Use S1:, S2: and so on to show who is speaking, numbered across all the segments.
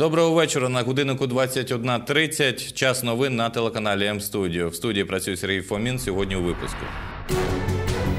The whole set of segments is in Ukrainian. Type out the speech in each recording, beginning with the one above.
S1: Доброго вечора. На годиннику 21.30. Час новин на телеканалі М-студіо. В студії працює Сергій Фомін. Сьогодні у випуску.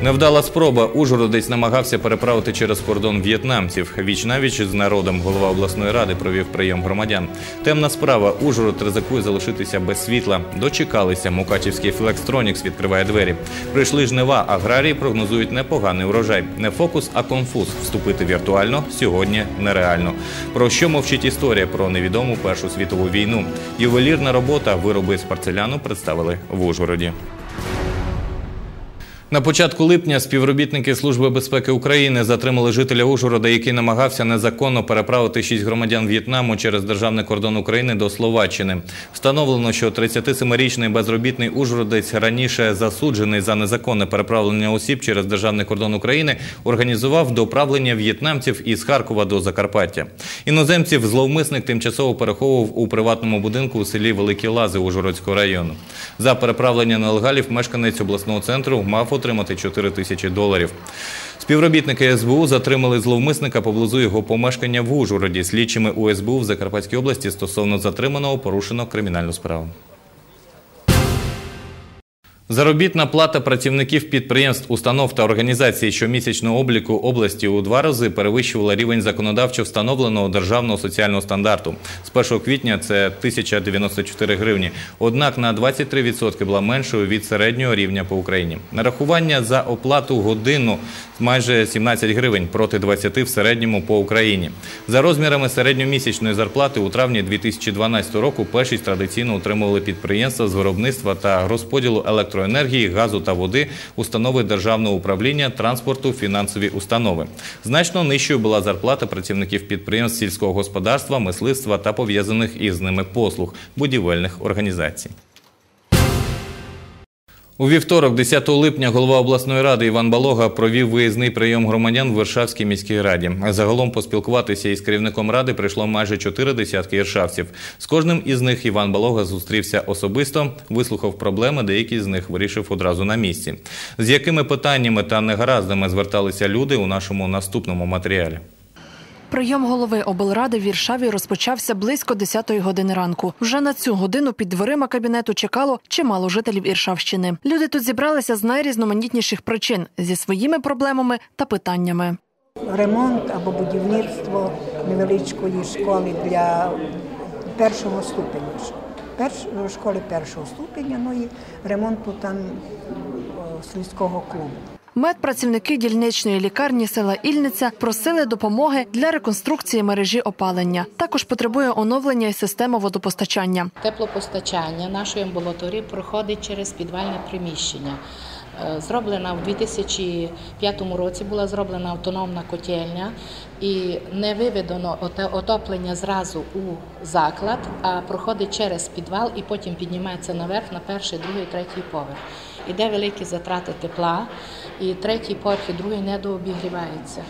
S1: Невдала спроба. Ужгородець намагався переправити через кордон в'єтнамців. Віч з народом голова обласної ради провів прийом громадян. Темна справа. Ужгород ризикує залишитися без світла. Дочекалися. Мукачівський Флекстронікс відкриває двері. Прийшли жнива. Аграрії прогнозують непоганий урожай. Не фокус, а конфуз. Вступити віртуально сьогодні нереально. Про що мовчить історія про невідому Першу світову війну? Ювелірна робота, вироби з порцеляну представили в Ужгороді. На початку липня співробітники Служби безпеки України затримали жителя Ужгорода, який намагався незаконно переправити шість громадян В'єтнаму через державний кордон України до Словаччини. Встановлено, що 37-річний безробітний Ужгородець раніше засуджений за незаконне переправлення осіб через державний кордон України, організував доправлення в'єтнамців із Харкова до Закарпаття. Іноземців зловмисник тимчасово переховував у приватному будинку у селі Великі Лази Ужгородського району. За переправлення нелегалів мешканець обласного центру мав отримати 4 тисячі доларів. Співробітники СБУ затримали зловмисника поблизу його помешкання в Ужгороді. Слідчими у СБУ в Закарпатській області стосовно затриманого порушено кримінальну справу. Заробітна плата працівників підприємств, установ та організацій щомісячного обліку області у два рази перевищувала рівень законодавчо встановленого державного соціального стандарту. З 1 квітня це 1094 гривні. Однак на 23% була меншою від середнього рівня по Україні. Нарахування за оплату годину майже 17 гривень проти 20 в середньому по Україні. За розмірами середньомісячної зарплати у травні 2012 року першість традиційно утримували підприємства з виробництва та розподілу електроенергії, газу та води, установи державного управління, транспорту, фінансові установи. Значно нижчою була зарплата працівників підприємств сільського господарства, мисливства та пов'язаних із ними послуг будівельних організацій. У вівторок, 10 липня, голова обласної ради Іван Балога провів виїзний прийом громадян в Варшавській міській раді. Загалом поспілкуватися із керівником ради прийшло майже чотири десятки іршавців. З кожним із них Іван Балога зустрівся особисто, вислухав проблеми, деякі з них вирішив одразу на місці. З якими питаннями та негараздами зверталися люди у нашому наступному матеріалі.
S2: Прийом голови облради в Віршаві розпочався близько 10-ї години ранку. Вже на цю годину під дверима кабінету чекало чимало жителів Іршавщини. Люди тут зібралися з найрізноманітніших причин зі своїми проблемами та питаннями.
S3: Ремонт або будівництво невеличкої школи для першого ступеня. Школи першого ступеня, ну і ремонту там о, сільського клубу.
S2: Медпрацівники дільничної лікарні села Ільниця просили допомоги для реконструкції мережі опалення. Також потребує оновлення і система водопостачання.
S4: Теплопостачання нашої амбулаторії проходить через підвальне приміщення. Е, Зроблена в 2005 році була зроблена автономна котельня і не виведено отоплення зразу у заклад, а проходить через підвал і потім піднімається наверх на перший, другий, третій поверх. Іде великі затрати тепла, і третій поверх і другий не дообігрівається.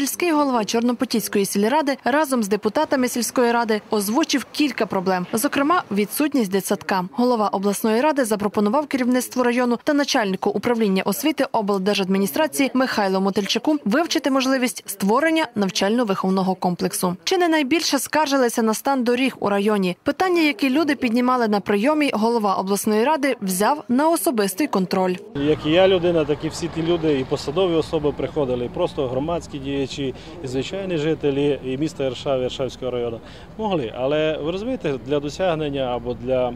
S2: Сільський голова Чорнопотіцької сільради разом з депутатами сільської ради озвучив кілька проблем, зокрема, відсутність дитсадка. Голова обласної ради запропонував керівництву району та начальнику управління освіти облдержадміністрації Михайлу Мотильчаку вивчити можливість створення навчально-виховного комплексу. Чи не найбільше скаржилися на стан доріг у районі? Питання, які люди піднімали на прийомі, голова обласної ради взяв на особистий контроль.
S5: Як і я людина, так і всі ті люди, і посадові особи приходили, і просто громадські діячі, і звичайні жителі і міста Іршав, Іршавського району могли. Але ви розумієте, для досягнення або для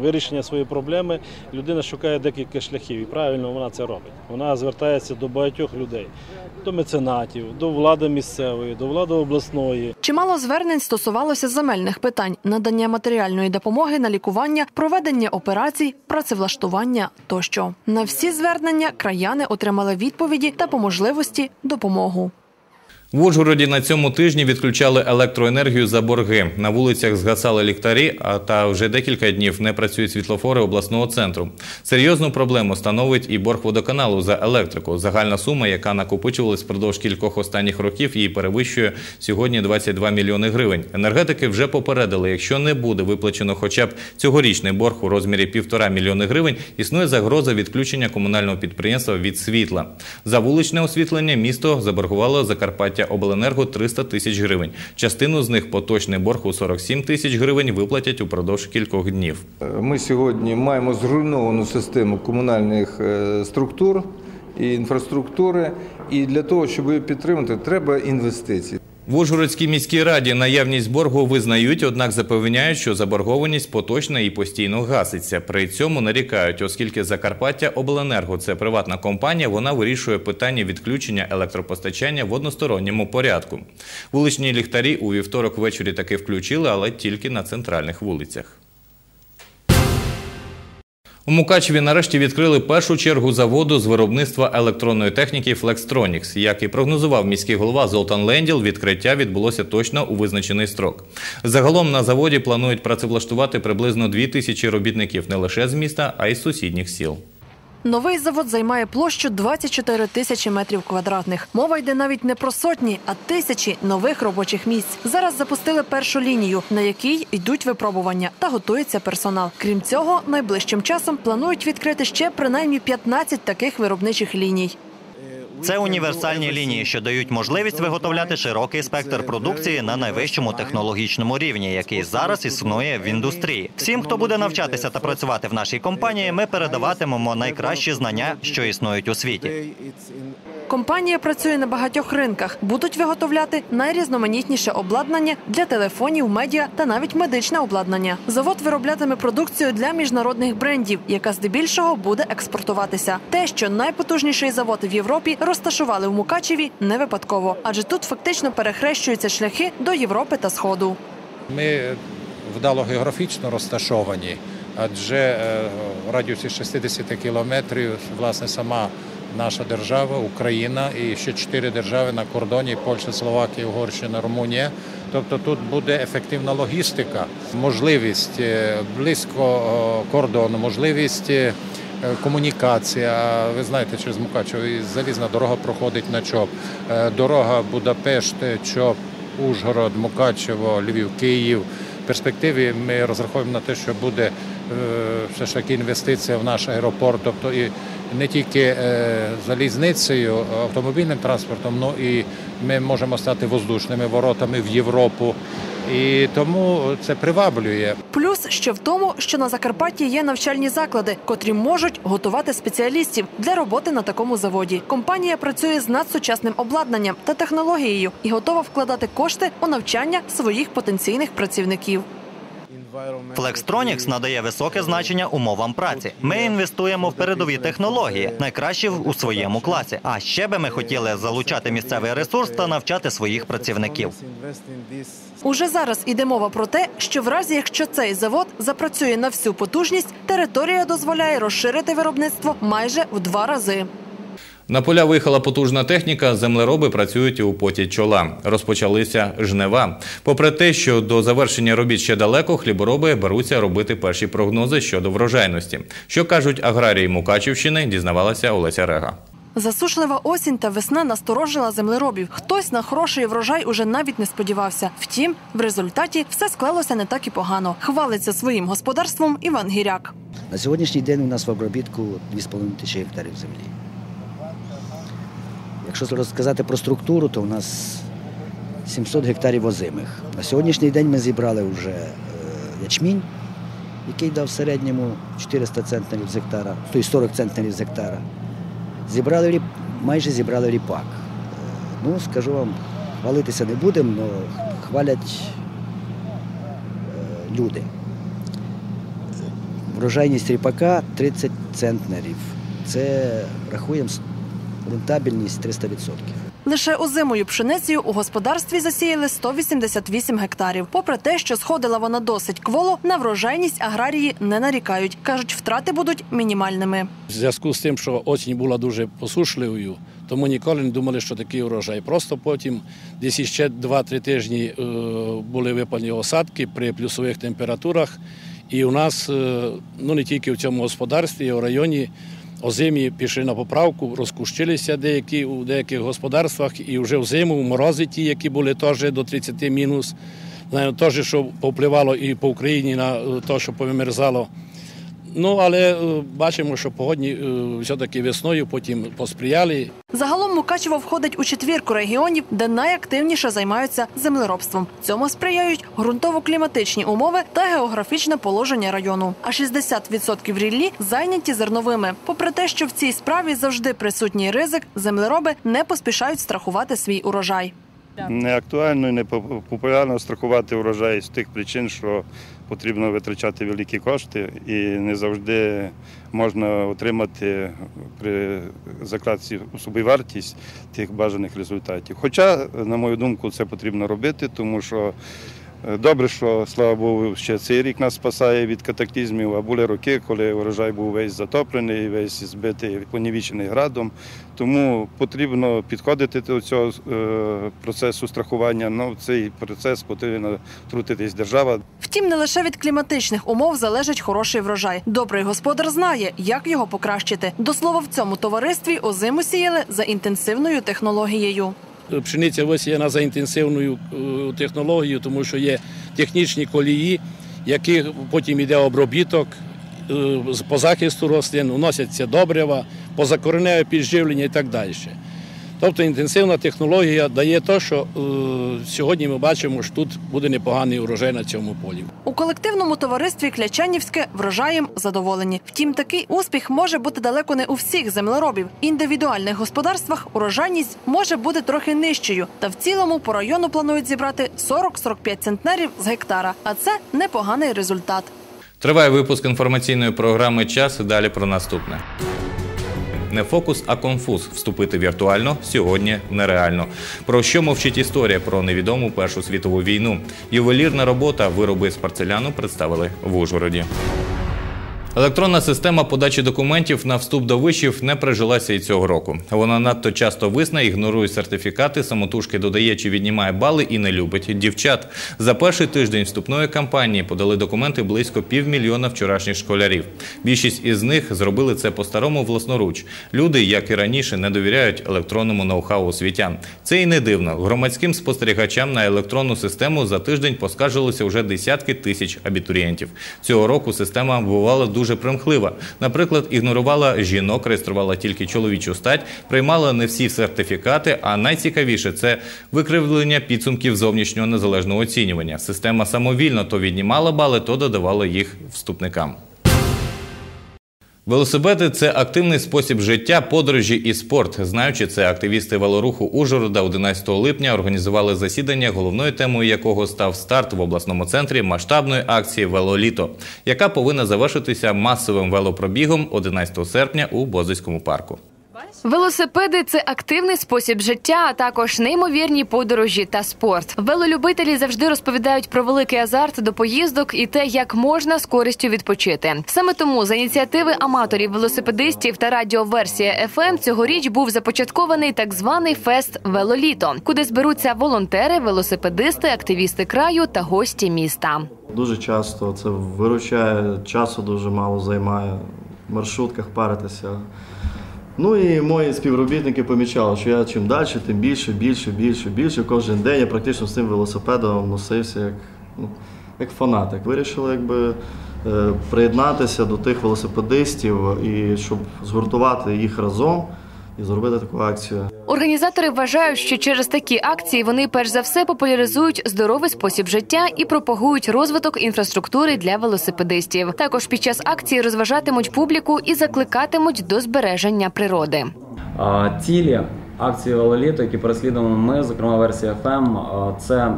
S5: вирішення своєї проблеми людина шукає декілька шляхів, і правильно вона це робить. Вона звертається до багатьох людей, до меценатів, до влади місцевої, до влади обласної.
S2: Чимало звернень стосувалося земельних питань, надання матеріальної допомоги на лікування, проведення операцій, працевлаштування тощо. На всі звернення краяни отримали відповіді та по можливості допомогу.
S1: В Ужгороді на цьому тижні відключали електроенергію за борги. На вулицях згасали ліхтарі, а та вже декілька днів не працюють світлофори обласного центру. Серйозну проблему становить і борг водоканалу за електрику. Загальна сума, яка накопичувалась впродовж кількох останніх років, її перевищує сьогодні 22 мільйони гривень. Енергетики вже попередили, якщо не буде виплачено хоча б цьогорічний борг у розмірі півтора мільйони гривень, існує загроза відключення комунального підприємства від світла. За вуличне освітлення місто заборгувало Закарпаття Закарпаття Обленерго 300 тисяч гривень. Частину з них поточний борг у 47 тисяч гривень виплатять упродовж кількох днів.
S6: Ми сьогодні маємо зруйновану систему комунальних е, структур і інфраструктури, і для того, щоб її підтримати, треба інвестиції.
S1: В Ужгородській міській раді наявність боргу визнають, однак запевняють, що заборгованість поточна і постійно гаситься. При цьому нарікають, оскільки Закарпаття Обленерго це приватна компанія, вона вирішує питання відключення електропостачання в односторонньому порядку. Вуличні ліхтарі у вівторок ввечері таки включили, але тільки на центральних вулицях. У Мукачеві нарешті відкрили першу чергу заводу з виробництва електронної техніки Flextronics. Як і прогнозував міський голова Золтан Ленділ, відкриття відбулося точно у визначений строк. Загалом на заводі планують працевлаштувати приблизно 2 тисячі робітників не лише з міста, а й з сусідніх сіл.
S2: Новий завод займає площу 24 тисячі метрів квадратних. Мова йде навіть не про сотні, а тисячі нових робочих місць. Зараз запустили першу лінію, на якій йдуть випробування та готується персонал. Крім цього, найближчим часом планують відкрити ще принаймні 15 таких виробничих ліній.
S7: Це універсальні лінії, що дають можливість виготовляти широкий спектр продукції на найвищому технологічному рівні, який зараз існує в індустрії. Всім, хто буде навчатися та працювати в нашій компанії, ми передаватимемо найкращі знання, що існують у світі.
S2: Компанія працює на багатьох ринках. Будуть виготовляти найрізноманітніше обладнання для телефонів, медіа та навіть медичне обладнання. Завод вироблятиме продукцію для міжнародних брендів, яка здебільшого буде експортуватися. Те, що найпотужніший завод в Європі розташували в Мукачеві, не випадково, адже тут фактично перехрещуються шляхи до Європи та Сходу.
S8: Ми вдало географічно розташовані, адже е, радіусі 60 кілометрів власне сама наша держава, Україна і ще чотири держави на кордоні Польща, Словакія, Угорщина, Румунія. Тобто тут буде ефективна логістика, можливість е, близько е, кордону, можливість е, комунікація. Ви знаєте, через Мукачево і залізна дорога проходить на ЧОП. Дорога Будапешт, ЧОП, Ужгород, Мукачево, Львів, Київ. В перспективі ми розраховуємо на те, що буде все ж таки інвестиція в наш аеропорт, тобто і не тільки е, залізницею, автомобільним транспортом, але і ми можемо стати воздушними воротами в Європу. І тому це приваблює.
S2: Плюс ще в тому, що на Закарпатті є навчальні заклади, котрі можуть готувати спеціалістів для роботи на такому заводі. Компанія працює з надсучасним обладнанням та технологією і готова вкладати кошти у навчання своїх потенційних працівників.
S7: Flextronics надає високе значення умовам праці. Ми інвестуємо в передові технології, найкращі у своєму класі. А ще би ми хотіли залучати місцевий ресурс та навчати своїх працівників.
S2: Уже зараз іде мова про те, що в разі якщо цей завод запрацює на всю потужність, територія дозволяє розширити виробництво майже в два рази.
S1: На поля виїхала потужна техніка, землероби працюють у поті чола. Розпочалися жнива. Попри те, що до завершення робіт ще далеко, хлібороби беруться робити перші прогнози щодо врожайності. Що кажуть аграрії Мукачівщини, дізнавалася Олеся Рега.
S2: Засушлива осінь та весна насторожила землеробів. Хтось на хороший врожай уже навіть не сподівався. Втім, в результаті все склалося не так і погано. Хвалиться своїм господарством Іван Гіряк.
S9: На сьогоднішній день у нас в обробітку 2,5 тисячі гектарів землі. Якщо розказати про структуру, то у нас 700 гектарів озимих. На сьогоднішній день ми зібрали вже е, ячмінь, який дав в середньому 400 центнерів з гектара, тобто 40 центнерів з гектара. Зібрали майже зібрали ріпак. Е, Ну, скажу вам, хвалитися не будемо, але хвалять е, люди. Врожайність ріпака 30 центнерів. Це рахуємо рентабельність 300%.
S2: Лише озимою пшеницею у господарстві засіяли 188 гектарів. Попри те, що сходила вона досить кволо, на врожайність аграрії не нарікають. кажуть, втрати будуть мінімальними.
S5: В зв'язку з тим, що осінь була дуже посушливою, тому ніколи не думали, що такий урожай. Просто потім десь ще 2-3 тижні е, були випалені осадки при плюсових температурах. І у нас е, ну не тільки в цьому господарстві, а в районі озимі пішли на поправку, розкущилися деякі у деяких господарствах, і вже в морози ті, які були теж до 30 мінус. Знаю, теж, що повпливало і по Україні на те, що повимерзало Ну але е, бачимо, що погодні е, все-таки весною потім посприяли.
S2: Загалом Мукачево входить у четвірку регіонів, де найактивніше займаються землеробством. Цьому сприяють ґрунтово-кліматичні умови та географічне положення району. А 60% ріллі зайняті зерновими. Попри те, що в цій справі завжди присутній ризик, землероби не поспішають страхувати свій урожай.
S10: Не актуально і не поп- популярно страхувати урожай з тих причин, що потрібно витрачати великі кошти і не завжди можна отримати при закладці собівартість тих бажаних результатів. Хоча, на мою думку, це потрібно робити, тому що добре, що слава Богу, ще цей рік нас спасає від катаклізмів, а були роки, коли урожай був весь затоплений, весь збитий, понівічений градом. Тому потрібно підходити до цього е, процесу страхування. Ну, цей процес потрібно втрутитись держава.
S2: Втім, не лише від кліматичних умов залежить хороший врожай. Добрий господар знає, як його покращити. До слова, в цьому товаристві озиму сіяли за інтенсивною технологією.
S5: Пшениця висіяна за інтенсивною е, технологією, тому що є технічні колії, яких потім йде обробіток е, по захисту рослин, вносяться добрива, позакореневе підживлення і так далі. Тобто інтенсивна технологія дає те, що е, сьогодні ми бачимо, що тут буде непоганий урожай на цьому полі.
S2: У колективному товаристві Клячанівське врожаєм задоволені. Втім, такий успіх може бути далеко не у всіх землеробів. Індивідуальних господарствах урожайність може бути трохи нижчою. Та в цілому по району планують зібрати 40-45 центнерів з гектара. А це непоганий результат.
S1: Триває випуск інформаційної програми Час. Далі про наступне. Не фокус, а конфуз. Вступити віртуально сьогодні нереально. Про що мовчить історія про невідому Першу світову війну? Ювелірна робота, вироби з порцеляну представили в Ужгороді. Електронна система подачі документів на вступ до вишів не прижилася і цього року. Вона надто часто висна, ігнорує сертифікати, самотужки додає чи віднімає бали і не любить дівчат. За перший тиждень вступної кампанії подали документи близько півмільйона вчорашніх школярів. Більшість із них зробили це по-старому власноруч. Люди, як і раніше, не довіряють електронному ноу-хау освітян. Це і не дивно. Громадським спостерігачам на електронну систему за тиждень поскаржилося вже десятки тисяч абітурієнтів. Цього року система бувала дуже примхлива. Наприклад, ігнорувала жінок, реєструвала тільки чоловічу стать, приймала не всі сертифікати. А найцікавіше це викривлення підсумків зовнішнього незалежного оцінювання. Система самовільно то віднімала бали, то додавала їх вступникам. Велосипеди це активний спосіб життя, подорожі і спорт. Знаючи це, активісти велоруху Ужгорода 11 липня організували засідання, головною темою якого став старт в обласному центрі масштабної акції Велоліто, яка повинна завершитися масовим велопробігом 11 серпня у Бозицькому парку.
S11: Велосипеди це активний спосіб життя, а також неймовірні подорожі та спорт. Велолюбителі завжди розповідають про великий азарт до поїздок і те, як можна з користю відпочити. Саме тому за ініціативи аматорів велосипедистів та радіоверсія FM цьогоріч був започаткований так званий фест Велоліто, куди зберуться волонтери, велосипедисти, активісти краю та гості міста.
S12: Дуже часто це виручає, часу дуже мало займає, в маршрутках паритися. Ну і мої співробітники помічали, що я чим далі, тим більше, більше, більше, більше. Кожен день я практично з цим велосипедом носився як, ну, як фанатик. Вирішили якби, е, приєднатися до тих велосипедистів і щоб згуртувати їх разом і зробити таку акцію.
S11: Організатори вважають, що через такі акції вони перш за все популяризують здоровий спосіб життя і пропагують розвиток інфраструктури для велосипедистів. Також під час акції розважатимуть публіку і закликатимуть до збереження природи.
S13: Цілі акції велоліто, які переслідуємо ми, зокрема версія FM, а, це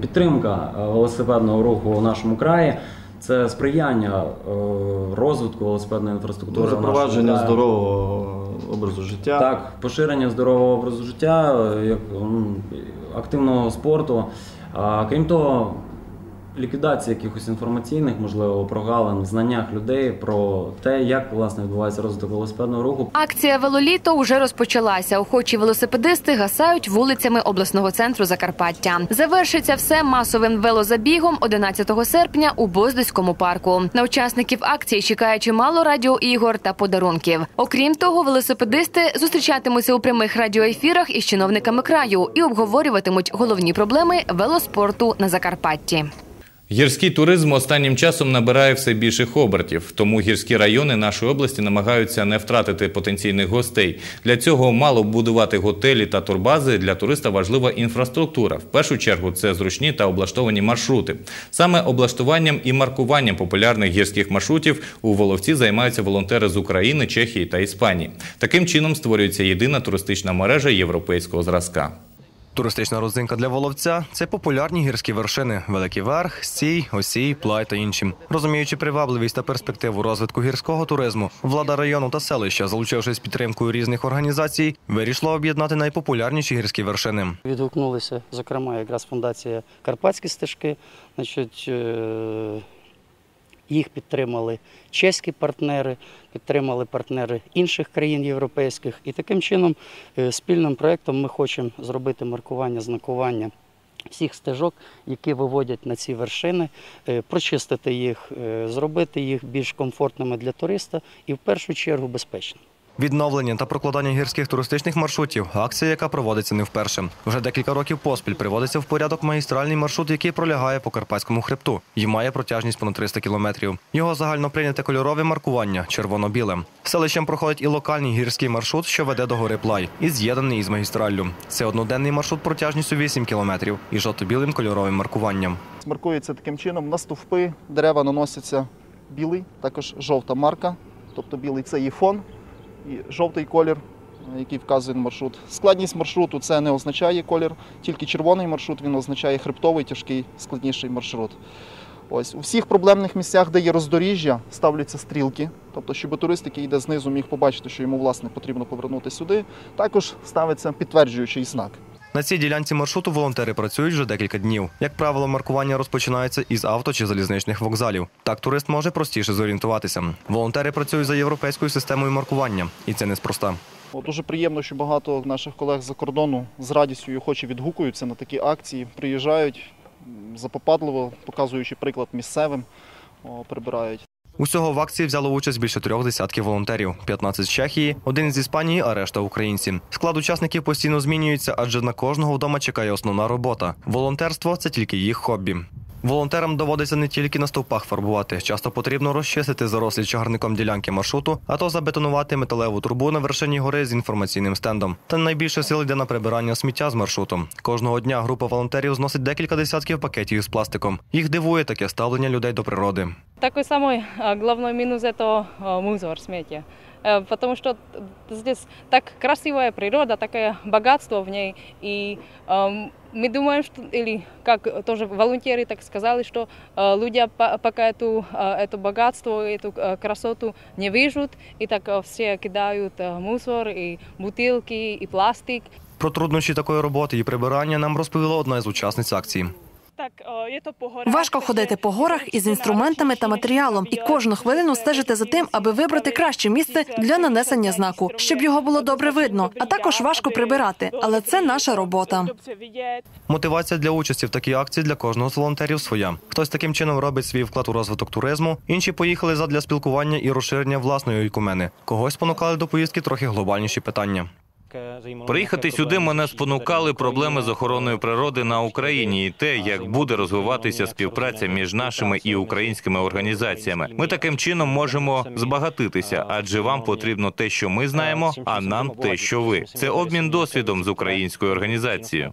S13: підтримка велосипедного руху у нашому краї. Це сприяння е, розвитку велосипедної інфраструктури.
S12: Запровадження здорового образу життя.
S13: Так, поширення здорового образу життя, е, як активного спорту. Крім того, ліквідація якихось інформаційних, можливо, прогалин в знаннях людей про те, як власне відбувається розвиток велосипедного руху.
S11: Акція Велоліто уже розпочалася. Охочі велосипедисти гасають вулицями обласного центру Закарпаття. Завершиться все масовим велозабігом 11 серпня у Боздоському парку. На учасників акції чекає чимало радіоігор та подарунків. Окрім того, велосипедисти зустрічатимуться у прямих радіоефірах із чиновниками краю і обговорюватимуть головні проблеми велоспорту на Закарпатті.
S1: Гірський туризм останнім часом набирає все більших обертів, тому гірські райони нашої області намагаються не втратити потенційних гостей. Для цього мало будувати готелі та турбази. Для туриста важлива інфраструктура. В першу чергу це зручні та облаштовані маршрути. Саме облаштуванням і маркуванням популярних гірських маршрутів у Воловці займаються волонтери з України, Чехії та Іспанії. Таким чином створюється єдина туристична мережа європейського зразка.
S14: Туристична родзинка для воловця це популярні гірські вершини Великий Верх, Стій, Осій, Плай та інші. Розуміючи привабливість та перспективу розвитку гірського туризму, влада району та селища, залучившись підтримкою різних організацій, вирішила об'єднати найпопулярніші гірські вершини.
S15: Відгукнулися, зокрема, якраз фундація Карпатські стежки. Значить, е, їх підтримали чеські партнери, підтримали партнери інших країн європейських. І таким чином, е, спільним проєктом ми хочемо зробити маркування, знакування всіх стежок, які виводять на ці вершини, е, прочистити їх, е, зробити їх більш комфортними для туриста і в першу чергу безпечними.
S14: Відновлення та прокладання гірських туристичних маршрутів акція, яка проводиться не вперше. Вже декілька років поспіль приводиться в порядок магістральний маршрут, який пролягає по Карпатському хребту і має протяжність понад 300 кілометрів. Його загально прийняте кольорове маркування червоно-біле. Селищем проходить і локальний гірський маршрут, що веде до гори Плай, і з'єднаний із магістраллю. Це одноденний маршрут протяжністю 8 кілометрів і жовто-білим кольоровим маркуванням.
S16: Маркується таким чином на стовпи, дерева наносяться білий, також жовта марка, тобто білий це є фон і жовтий колір, який вказує на маршрут. Складність маршруту це не означає колір, тільки червоний маршрут він означає хребтовий, тяжкий, складніший маршрут. Ось у всіх проблемних місцях, де є роздоріжжя, ставляться стрілки, тобто, щоб турист, який йде знизу, міг побачити, що йому власне потрібно повернути сюди. Також ставиться підтверджуючий знак.
S14: На цій ділянці маршруту волонтери працюють вже декілька днів. Як правило, маркування розпочинається із авто чи залізничних вокзалів. Так турист може простіше зорієнтуватися. Волонтери працюють за європейською системою маркування, і це неспроста.
S16: Дуже приємно, що багато наших колег за кордону з радістю охоче відгукуються на такі акції, приїжджають запопадливо, показуючи приклад місцевим, прибирають.
S14: Усього в акції взяло участь більше трьох десятків волонтерів: 15 з Чехії, один з Іспанії, а решта українці. Склад учасників постійно змінюється, адже на кожного вдома чекає основна робота. Волонтерство це тільки їх хобі. Волонтерам доводиться не тільки на стовпах фарбувати. Часто потрібно розчистити зарослі чагарником ділянки маршруту, а то забетонувати металеву трубу на вершині гори з інформаційним стендом. Та найбільше сил йде на прибирання сміття з маршруту. Кожного дня група волонтерів зносить декілька десятків пакетів з пластиком. Їх дивує таке ставлення людей до природи.
S17: Такой самый а, главный минус это а, мусор, смети. Э, Потому что здесь так красивая природа, такое богатство в ней. И эм, мы думаем, что, или как тоже волонтеры так сказали, что э, люди по- пока эту, э, это богатство, эту э, красоту не видят, и так э, все кидают э, мусор, и бутылки, и пластик.
S14: Про труднощі такої роботи і прибирання нам розповіла одна з учасниць акції.
S2: Важко ходити по горах із інструментами та матеріалом, і кожну хвилину стежити за тим, аби вибрати краще місце для нанесення знаку, щоб його було добре видно. А також важко прибирати, але це наша робота.
S14: Мотивація для участі в такій акції для кожного з волонтерів своя. Хтось таким чином робить свій вклад у розвиток туризму, інші поїхали задля спілкування і розширення власної ікумени. Когось спонукали до поїздки трохи глобальніші питання.
S1: Приїхати сюди мене спонукали проблеми з охороною природи на Україні і те, як буде розвиватися співпраця між нашими і українськими організаціями. Ми таким чином можемо збагатитися, адже вам потрібно те, що ми знаємо, а нам те, що ви. Це обмін досвідом з українською організацією.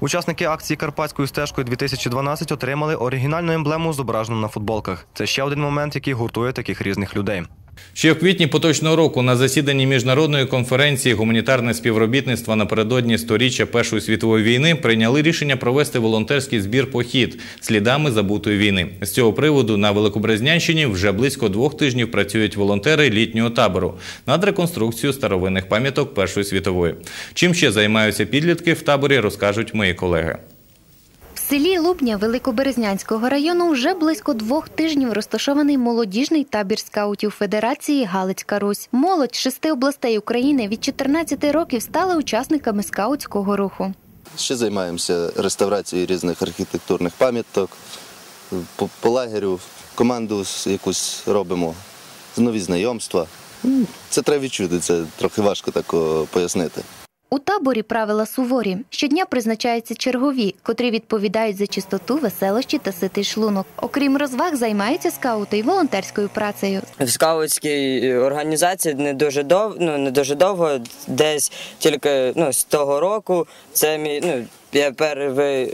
S14: Учасники акції Карпатською стежкою 2012 отримали оригінальну емблему, зображену на футболках. Це ще один момент, який гуртує таких різних людей.
S1: Ще в квітні поточного року на засіданні міжнародної конференції гуманітарне співробітництво напередодні сторіччя Першої світової війни прийняли рішення провести волонтерський збір похід слідами забутої війни. З цього приводу на Великобрезнянщині вже близько двох тижнів працюють волонтери літнього табору над реконструкцією старовинних пам'яток Першої світової. Чим ще займаються підлітки в таборі, розкажуть мої колеги.
S18: Селі Лубня Великоберезнянського району вже близько двох тижнів розташований молодіжний табір скаутів Федерації Галицька Русь. Молодь шести областей України від 14 років стали учасниками скаутського руху.
S19: Ще займаємося реставрацією різних архітектурних пам'яток. По, по лагерю команду якусь робимо, нові знайомства. Це треба відчути, це трохи важко так пояснити.
S18: У таборі правила суворі. Щодня призначаються чергові, котрі відповідають за чистоту, веселощі та ситий шлунок. Окрім розваг, займаються скаути й волонтерською працею.
S20: В скаутській організації не дуже довго, ну, не дуже довго, десь тільки ну, з того року. Це мій, ну, я пер,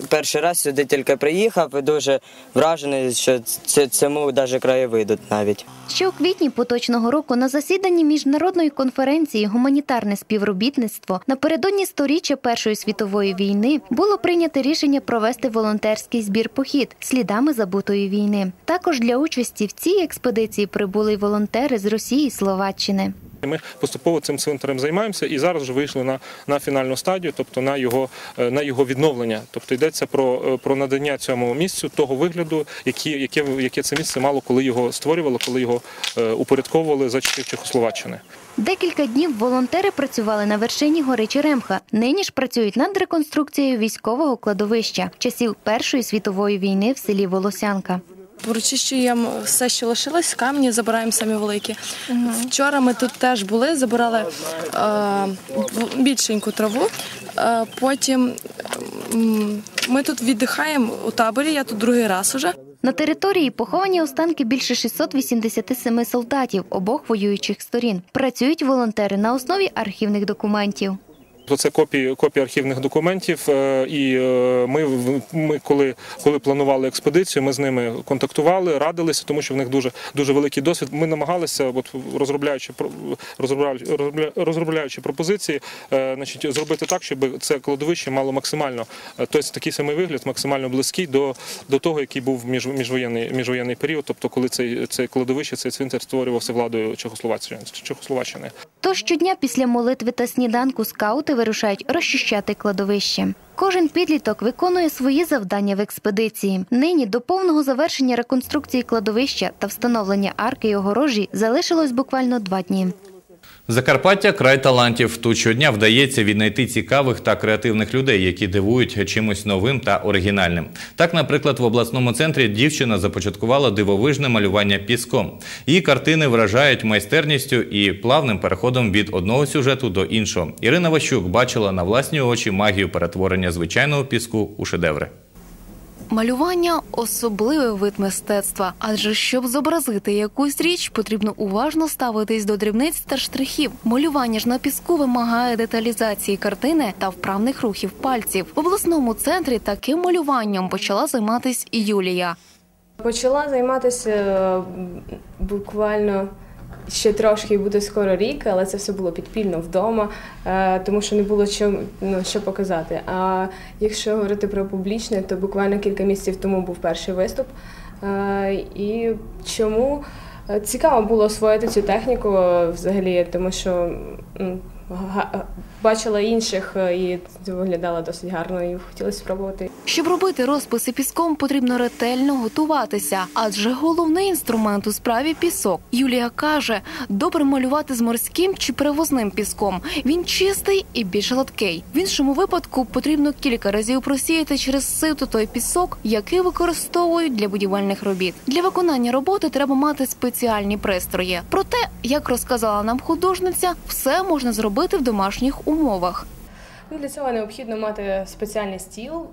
S20: перший раз сюди тільки приїхав і дуже вражений, що це, цьому навіть краєвиду навіть.
S18: Ще у квітні поточного року на засіданні міжнародної конференції Гуманітарне співробітництво напередодні сторіччя Першої світової війни було прийнято рішення провести волонтерський збір похід слідами забутої війни. Також для участі в цій експедиції прибули й волонтери з Росії і Словаччини.
S21: Ми поступово цим цвинтарем займаємося і зараз вже вийшли на, на фінальну стадію, тобто на його, е, на його відновлення. Тобто йдеться про, е, про надання цьому місцю того вигляду, які, яке, яке це місце мало, коли його створювали, коли його е, упорядковували за часів Чехословаччини.
S18: Декілька днів волонтери працювали на вершині гори Черемха. Нині ж працюють над реконструкцією військового кладовища часів Першої світової війни в селі Волосянка.
S22: Прочищуємо все, що лишилось, камні забираємо самі великі. Вчора ми тут теж були, забирали е, в- більшеньку траву. Е, потім м, ми тут віддихаємо у таборі, я тут другий раз уже.
S18: На території поховані останки більше 687 солдатів обох воюючих сторін. Працюють волонтери на основі архівних документів.
S21: То це копії, копії архівних документів. е, І е, ми, ми коли, коли планували експедицію, ми з ними контактували, радилися, тому що в них дуже, дуже великий досвід. Ми намагалися, от, розробляючи, розробляючи, розробля- розробляючи пропозиції, е, значить, зробити так, щоб це кладовище мало максимально, тобто такий самий вигляд, максимально близький до, до того, який був між, міжвоєнний, міжвоєнний період, тобто коли цей, це кладовище, цей цвинтар створювався владою Чехословаччини. Чехословаччини.
S18: Тож щодня після молитви та сніданку скаути вирушають розчищати кладовище. Кожен підліток виконує свої завдання в експедиції. Нині до повного завершення реконструкції кладовища та встановлення арки й огорожі залишилось буквально два дні.
S1: Закарпаття край талантів. Тут щодня вдається віднайти цікавих та креативних людей, які дивують чимось новим та оригінальним. Так, наприклад, в обласному центрі дівчина започаткувала дивовижне малювання піском. Її картини вражають майстерністю і плавним переходом від одного сюжету до іншого. Ірина Ващук бачила на власні очі магію перетворення звичайного піску у шедеври.
S23: Малювання особливий вид мистецтва, адже щоб зобразити якусь річ, потрібно уважно ставитись до дрібниць та штрихів. Малювання ж на піску вимагає деталізації картини та вправних рухів пальців. В обласному центрі таким малюванням почала займатись і Юлія.
S24: Почала займатися е, буквально ще трошки буде скоро рік, але це все було підпільно вдома, е, тому що не було чим ну, що показати. А якщо говорити про публічне, то буквально кілька місяців тому був перший виступ. Е, І чому Е, цікаво було освоїти цю техніку взагалі, тому що бачила інших е, і це виглядало досить гарно і хотілося спробувати.
S23: Щоб робити розписи піском, потрібно ретельно готуватися, адже головний інструмент у справі пісок. Юлія каже, добре малювати з морським чи перевозним піском. Він чистий і більш гладкий. В іншому випадку потрібно кілька разів просіяти через сито той пісок, який використовують для будівельних робіт. Для виконання роботи треба мати спеціальні пристрої. Проте, як розказала нам художниця, все можна зробити в домашніх умовах.
S24: Ну, для цього необхідно мати спеціальний стіл.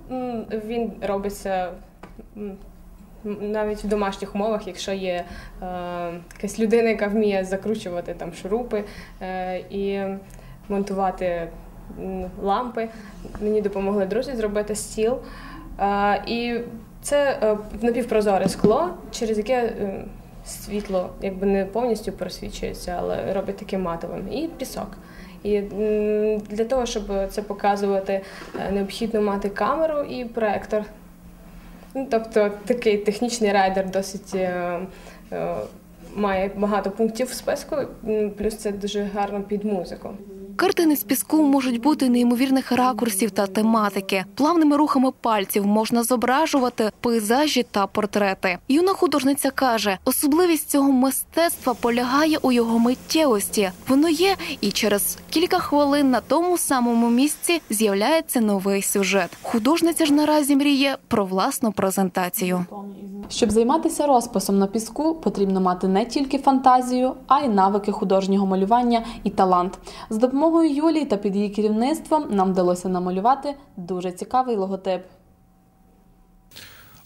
S24: Він робиться навіть в домашніх умовах, якщо є е, якась людина, яка вміє закручувати там шурупи е, і монтувати лампи. Мені допомогли друзі зробити стіл. Е, і це е, напівпрозоре скло, через яке е, світло якби не повністю просвічується, але робить таким матовим. І пісок. І для того, щоб це показувати, е, необхідно мати камеру і проектор. Ну, тобто такий технічний райдер досить е, е, має багато пунктів в списку, плюс це дуже гарно під музику.
S23: Картини з піску можуть бути неймовірних ракурсів та тематики. Плавними рухами пальців можна зображувати пейзажі та портрети. Юна художниця каже, особливість цього мистецтва полягає у його миттєвості. Воно є, і через кілька хвилин на тому самому місці з'являється новий сюжет. Художниця ж наразі мріє про власну презентацію.
S25: Щоб займатися розписом на піску, потрібно мати не тільки фантазію, а й навики художнього малювання і талант. З допомогою Юлії та під її керівництвом нам вдалося намалювати дуже цікавий логотип.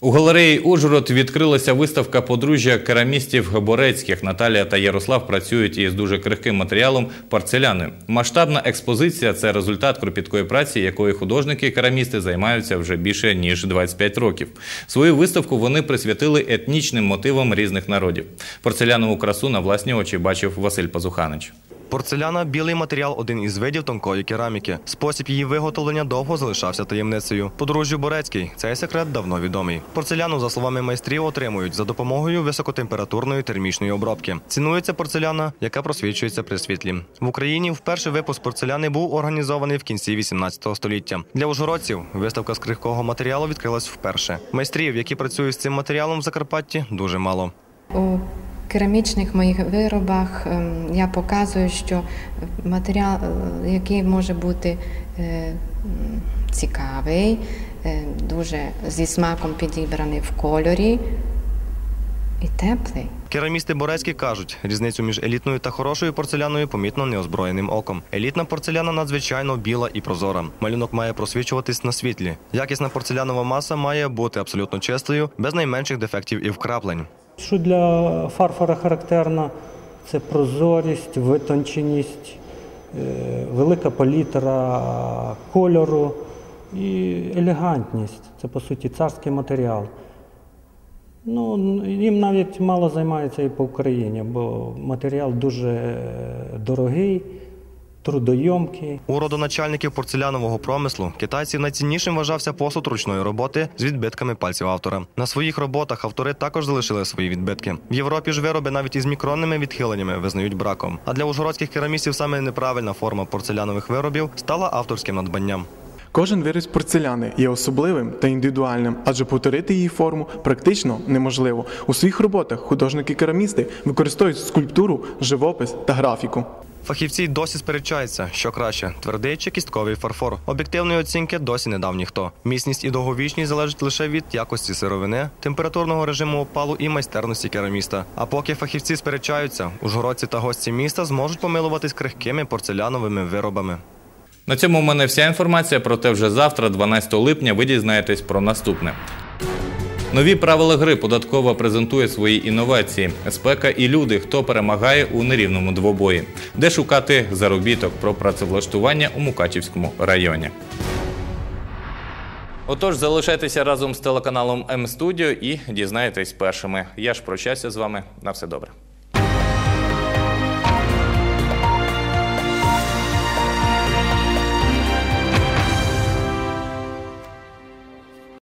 S1: У галереї Ужгород відкрилася виставка подружжя керамістів Борецьких. Наталія та Ярослав працюють із дуже крихким матеріалом порцеляною. Масштабна експозиція це результат кропіткої праці, якою художники і керамісти займаються вже більше ніж 25 років. Свою виставку вони присвятили етнічним мотивам різних народів. Порцелянову красу на власні очі бачив Василь Пазуханич.
S14: Порцеляна білий матеріал один із видів тонкої кераміки. Спосіб її виготовлення довго залишався таємницею. Подружжю Борецький цей секрет давно відомий. Порцеляну, за словами майстрів, отримують за допомогою високотемпературної термічної обробки. Цінується порцеляна, яка просвічується при світлі. В Україні вперше випуск порцеляни був організований в кінці 18 століття. Для ужгородців виставка з крихкого матеріалу відкрилась вперше. Майстрів, які працюють з цим матеріалом в Закарпатті, дуже мало.
S26: У керамічних моїх виробах ем, я показую, що матеріал, е, який може бути е, цікавий, е, дуже зі смаком підібраний в кольорі і теплий.
S14: Керамісти Борецькі кажуть, різницю між елітною та хорошою порцеляною помітно неозброєним оком. Елітна порцеляна надзвичайно біла і прозора. Малюнок має просвічуватись на світлі. Якісна порцелянова маса має бути абсолютно чистою, без найменших дефектів і вкраплень.
S27: Що для фарфора характерно, це прозорість, витонченість, е, велика палітра кольору і елегантність. Це, по суті, царський матеріал. Ну, їм навіть мало займається і по Україні, бо матеріал дуже е, дорогий, трудойомкий.
S14: У родоначальників порцелянового промислу китайців найціннішим вважався посуд ручної роботи з відбитками пальців автора. На своїх роботах автори також залишили свої відбитки. В Європі ж вироби навіть із мікронними відхиленнями визнають браком. А для ужгородських керамістів саме неправильна форма порцелянових виробів стала авторським надбанням.
S28: Кожен виріз порцеляни є особливим та індивідуальним, адже повторити її форму практично неможливо. У своїх роботах художники-керамісти використовують скульптуру, живопис та графіку.
S14: Фахівці досі сперечаються, що краще твердий чи кістковий фарфор. Об'єктивної оцінки досі не дав ніхто. Міцність і довговічність залежить лише від якості сировини, температурного режиму опалу і майстерності кераміста. А поки фахівці сперечаються, ужгородці та гості міста зможуть помилуватись крихкими порцеляновими виробами.
S1: На цьому в мене вся інформація. Проте вже завтра, 12 липня, ви дізнаєтесь про наступне. Нові правила гри податкова презентує свої інновації. Спека і люди, хто перемагає у нерівному двобої, де шукати заробіток про працевлаштування у Мукачівському районі. Отож, залишайтеся разом з телеканалом М-студіо і дізнаєтесь першими. Я ж прощаюся з вами. На все добре.